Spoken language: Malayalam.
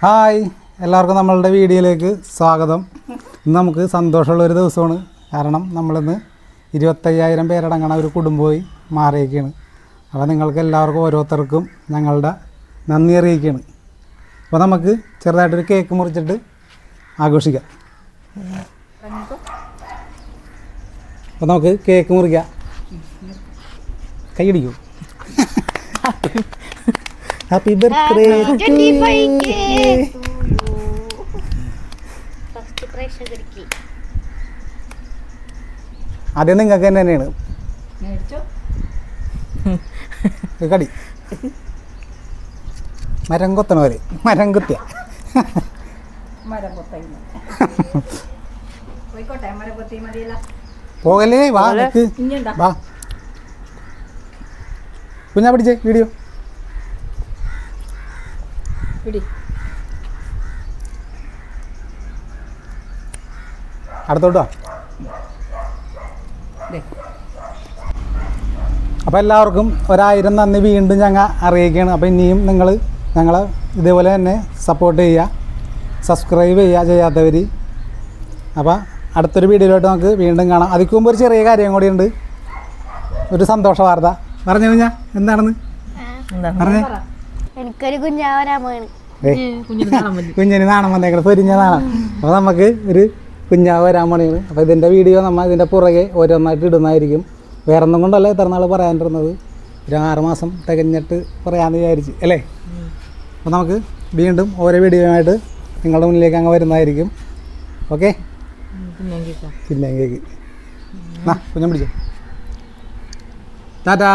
ഹായ്. എല്ലാവർക്കും നമ്മളുടെ വീഡിയോയിലേക്ക് സ്വാഗതം. ഇന്ന് നമുക്ക് സന്തോഷമുള്ള ഒരു ദിവസമാണ്. കാരണം നമ്മളിന്ന് ഇരുപത്തയ്യായിരം പേരടങ്ങണ ഒരു കുടുംബമായി മാറിയിരിക്കുകയാണ്. അപ്പോൾ നിങ്ങൾക്ക് എല്ലാവർക്കും ഓരോരുത്തർക്കും ഞങ്ങളുടെ നന്ദി അറിയിക്കുകയാണ്. അപ്പോൾ നമുക്ക് ചെറുതായിട്ടൊരു കേക്ക് മുറിച്ചിട്ട് ആഘോഷിക്കാം. അപ്പോൾ നമുക്ക് കേക്ക് മുറിക്കാം. കൈ കൈയടിക്കൂ ഹാപ്പി ബർത്ത്ഡേ ആദ്യം നിങ്ങൾക്ക് തന്നെ തന്നെയാണ്. കടി. മരം കൊത്തണ പോലെ. മരം കുത്തിയ. പോകല്ലേ വാ വാ. കുഞ്ഞാ പിടിച്ചേ വീഡിയോ. പിടി. അടുത്തോട്ട് വാ. ദേ. അപ്പോൾ എല്ലാവർക്കും ഒരായിരം നന്ദി വീണ്ടും ഞങ്ങൾ അറിയിക്കുകയാണ്. അപ്പോൾ ഇനിയും നിങ്ങൾ ഞങ്ങളെ ഇതേപോലെ തന്നെ സപ്പോർട്ട് ചെയ്യുക സബ്സ്ക്രൈബ് ചെയ്യുക ചെയ്യാത്തവർ അപ്പോൾ അടുത്തൊരു വീഡിയോയിലോട്ട് നമുക്ക് വീണ്ടും കാണാം. അതിക്ക് മുമ്പ് ഒരു ചെറിയ കാര്യം കൂടിയുണ്ട് ഒരു സന്തോഷ വാർത്ത. പറഞ്ഞു കഴിഞ്ഞാൽ എന്താണെന്ന്? പറഞ്ഞേ. എനിക്കൊരു കുഞ്ഞാവരാമാണ് കുഞ്ഞിന് നാണം വന്നേക്കണം പൊരിഞ്ഞ നാണം. അപ്പോൾ നമുക്ക് ഒരു കുഞ്ഞാവ് വരാൻ പണിയാണ്. അപ്പോൾ ഇതിന്റെ വീഡിയോ നമ്മൾ ഇതിന്റെ പുറകെ ഓരോന്നായിട്ട് ഇടുന്നതായിരിക്കും. വേറെ ഒന്നും കൊണ്ടല്ല ഇത്ര നാൾ പറയാനിരുന്നത്. ഒരു ആറുമാസം തികഞ്ഞിട്ട് പറയാമെന്ന് വിചാരിച്ച് അല്ലേ? അപ്പോൾ നമുക്ക് വീണ്ടും ഓരോ വീഡിയോയുമായിട്ട് നിങ്ങളുടെ മുന്നിലേക്ക് അങ്ങ് വരുന്നതായിരിക്കും. ഓക്കെ? പിന്നെ കേക്ക് എന്നാ കുഞ്ഞം പിടിച്ചോ. ടാറ്റാ.